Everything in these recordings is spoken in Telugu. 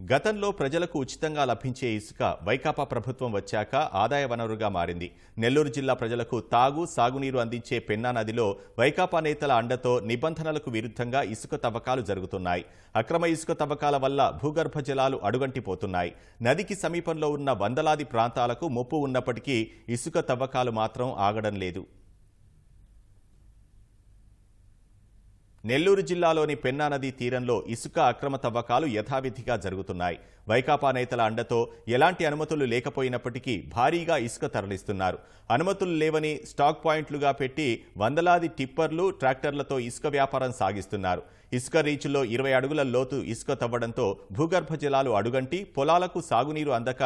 గతంలో ప్రజలకు ఉచితంగా లభించే ఇసుక వైకాపా ప్రభుత్వం వచ్చాక ఆదాయ వనరుగా మారింది. నెల్లూరు జిల్లా ప్రజలకు తాగు సాగునీరు అందించే పెన్నా నదిలో వైకాపా నేతల అండతో నిబంధనలకు విరుద్ధంగా ఇసుక తవ్వకాలు జరుగుతున్నాయి. అక్రమ ఇసుక తవ్వకాల వల్ల భూగర్భ జలాలు అడుగంటిపోతున్నాయి. నదికి సమీపంలో ఉన్న వందలాది ప్రాంతాలకు ముప్పు ఉన్నప్పటికీ ఇసుక తవ్వకాలు మాత్రం ఆగడం లేదు. నెల్లూరు జిల్లాలోని పెన్నా నదీ తీరంలో ఇసుక అక్రమ తవ్వకాలు యథావిధిగా జరుగుతున్నాయి. వైకాపా నేతల అండతో ఎలాంటి అనుమతులు లేకపోయినప్పటికీ భారీగా ఇసుక తరలిస్తున్నారు. అనుమతులు లేవని స్టాక్ పాయింట్లుగా పెట్టి వందలాది టిప్పర్లు ట్రాక్టర్లతో ఇసుక వ్యాపారం సాగిస్తున్నారు. ఇసుక రీచులో ఇరవై అడుగుల లోతు ఇసుక తవ్వడంతో భూగర్భ జలాలు అడుగంటి పొలాలకు సాగునీరు అందక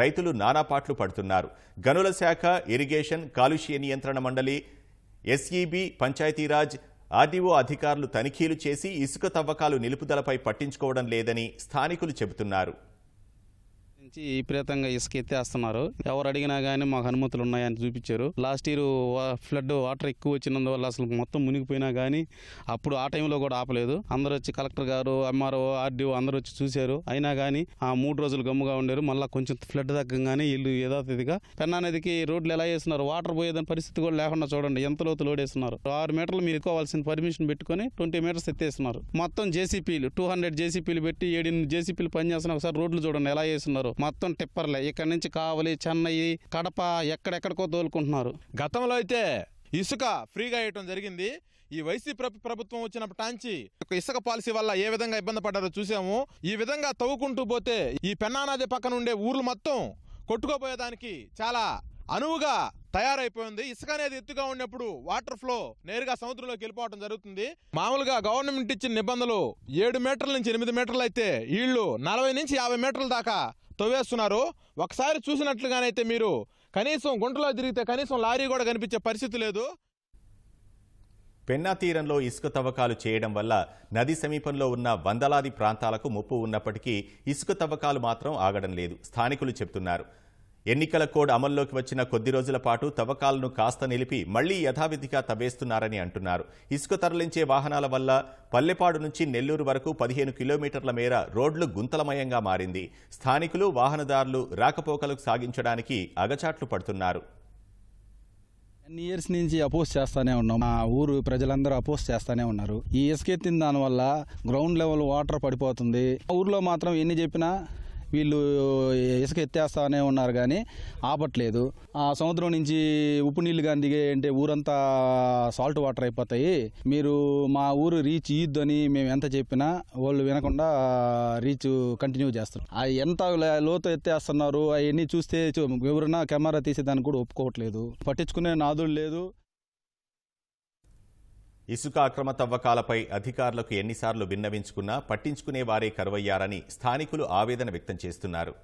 రైతులు నానాపాట్లు పడుతున్నారు. గనుల శాఖ ఇరిగేషన్ కాలుష్య నియంత్రణ మండలి ఎస్ఈబి పంచాయతీరాజ్ ఆర్డీఓ అధికారులు తనిఖీలు చేసి ఇసుక తవ్వకాలు నిలుపుదలపై పట్టించుకోవడం లేదని స్థానికులు చెబుతున్నారు. నుంచి విపరీతంగా ఇసుక ఎత్తేస్తున్నారు. ఎవరు అడిగినా కానీ మాకు అనుమతులు ఉన్నాయని చూపించారు. లాస్ట్ ఇయర్ ఫ్లడ్ వాటర్ ఎక్కువ వచ్చినందువల్ల అసలు మొత్తం మునిగిపోయినా కానీ అప్పుడు ఆ టైంలో కూడా ఆపలేదు. అందరూ వచ్చి కలెక్టర్ గారు ఎంఆర్ఓ ఆర్డీఓ అందరూ వచ్చి చూశారు. అయినా కానీ ఆ మూడు రోజులు గమ్ముగా ఉండేరు. మళ్ళీ కొంచెం ఫ్లడ్ తగ్గంగానే వీళ్ళు యథాతిథిగా పెన్నా నదికి రోడ్లు ఎలా వేస్తున్నారు? వాటర్ పోయేదని పరిస్థితి కూడా లేకుండా చూడండి. ఎంత లోతు లోడ్ వేస్తున్నారు ఆరు మీటర్లు మీరు ఎక్కువలసిన పర్మిషన్ పెట్టుకుని ట్వంటీ మీటర్స్ ఎత్తేస్తున్నారు. మొత్తం జేసీపీలు టూ హండ్రెడ్ జేసీపీలు పెట్టి ఏడు జేసీపీలు పనిచేస్తున్నారు ఒకసారి రోడ్లు చూడండి ఎలా చేస్తున్నారు మొత్తం టిప్పర్లే. ఇక్కడ నుంచి కావలి చెన్నై కడప ఎక్కడెక్కడికో తోలుకుంటున్నారు. గతంలో అయితే ఇసుక ఫ్రీగా ఇవ్వడం జరిగింది. ఈ వైసీపీ ప్రభుత్వం వచ్చినప్పటి నుంచి ఒక ఇసుక పాలసీ వల్ల ఏ విధంగా ఇబ్బంది పడ్డారో చూసాము. ఈ విధంగా తవ్వుకుంటూ పోతే ఈ పెన్నానది పక్కన ఉండే ఊర్లు మొత్తం కొట్టుకోపోయేదానికి చాలా అనువుగా తయారైపోయింది. ఇసుక అనేది ఎత్తుగా ఉన్నప్పుడు వాటర్ ఫ్లో నేరుగా సముద్రంలోకి వెళ్ళిపోవడం జరుగుతుంది. మామూలుగా గవర్నమెంట్ ఇచ్చిన నిబంధనలు ఏడు మీటర్ల నుంచి ఎనిమిది మీటర్లు అయితే వీళ్ళు నలభై నుంచి యాభై మీటర్ల దాకా తవ్వేస్తున్నారు. ఒకసారి చూసినట్లుగానైతే మీరు కనీసం గుంటలో తిరిగితే కనీసం లారీ కూడా కనిపించే పరిస్థితి లేదు. పెన్నా తీరంలో ఇసుక తవ్వకాలు చేయడం వల్ల నది సమీపంలో ఉన్న వందలాది ప్రాంతాలకు ముప్పు ఉన్నప్పటికీ ఇసుక తవ్వకాలు మాత్రం ఆగడం లేదు. స్థానికులు చెబుతున్నారు ఎన్నికల కోడ్ అమల్లోకి వచ్చిన కొద్ది రోజుల పాటు తవ్వకాలను కాస్త నిలిపి మళ్ళీ యథావిధిగా తవ్వేస్తున్నారని అంటున్నారు. ఇసుక తరలించే వాహనాల వల్ల పల్లెపాడు నుంచి నెల్లూరు వరకు పదిహేను కిలోమీటర్ల మేర రోడ్లు గుంతలమయంగా మారింది. స్థానికులు వాహనదారులు రాకపోకలకు సాగించడానికి అగచాట్లు పడుతున్నారు. ఎన్ని ఇయర్స్ నుంచి అపోజ్ చేస్తానే ఉన్నాం. మా ఊరు ప్రజలందరూ అపోజ్ చేస్తానే ఉన్నారు. ఈ ఇసుక ఎత్తిన దానివల్ల గ్రౌండ్ లెవెల్ వాటర్ పడిపోతుంది. ఊర్లో మాత్రం ఎన్ని చెప్పినా వీళ్ళు ఇసుక ఎత్తేస్తానే ఉన్నారు కానీ ఆపట్లేదు. ఆ సముద్రం నుంచి ఉప్పు నీళ్ళు కానీ దిగే అంటే ఊరంతా సాల్ట్ వాటర్ అయిపోతాయి. మీరు మా ఊరు రీచ్ ఇయ్యొద్దు అని మేము ఎంత చెప్పినా వాళ్ళు వినకుండా రీచ్ కంటిన్యూ చేస్తారు. ఆ ఎంత లోతు ఎత్తేస్తున్నారు అవన్నీ చూస్తే ఎవరైనా కెమెరా తీసేదానికి కూడా ఒప్పుకోవట్లేదు. పట్టించుకునే నాదుడు లేదు. ఇసుక అక్రమ తవ్వకాలపై అధికారులకు ఎన్నిసార్లు విన్నవించుకున్నా పట్టించుకునే వారే కరువయ్యారని స్థానికులు ఆవేదన వ్యక్తం చేస్తున్నారు.